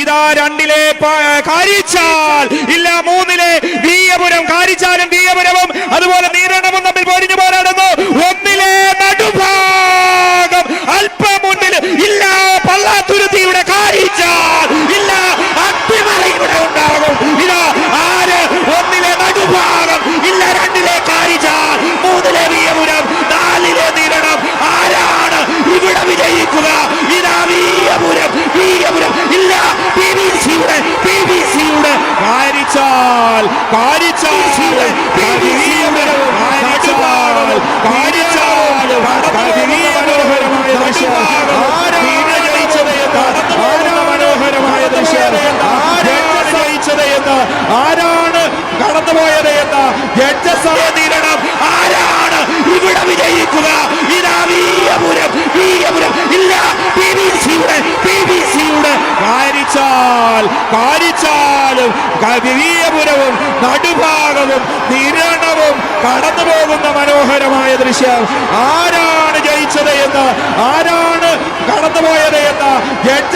ഇതാ രണ്ടിലെ കാരിച്ചാൽ. ഇല്ല മൂന്നിലെ വീയപുരം കാരിച്ചാലും വീയപുരവും അതുപോലെ നീരണവും തമ്മിൽ പൊരിഞ്ഞു പോരാടുന്നു ആരാണ് കടന്നുപോയത് എന്ന് ജഡ്ജസായ കാരിച്ചാലും വീയപുരവും നടുഭാഗവും നിരണവും കടന്നു പോകുന്ന മനോഹരമായ ദൃശ്യം. ആരാണ് ജയിച്ചത് എന്ന് ആരാണ് കടന്നുപോയത് എന്ന് ജഡ്ജസ്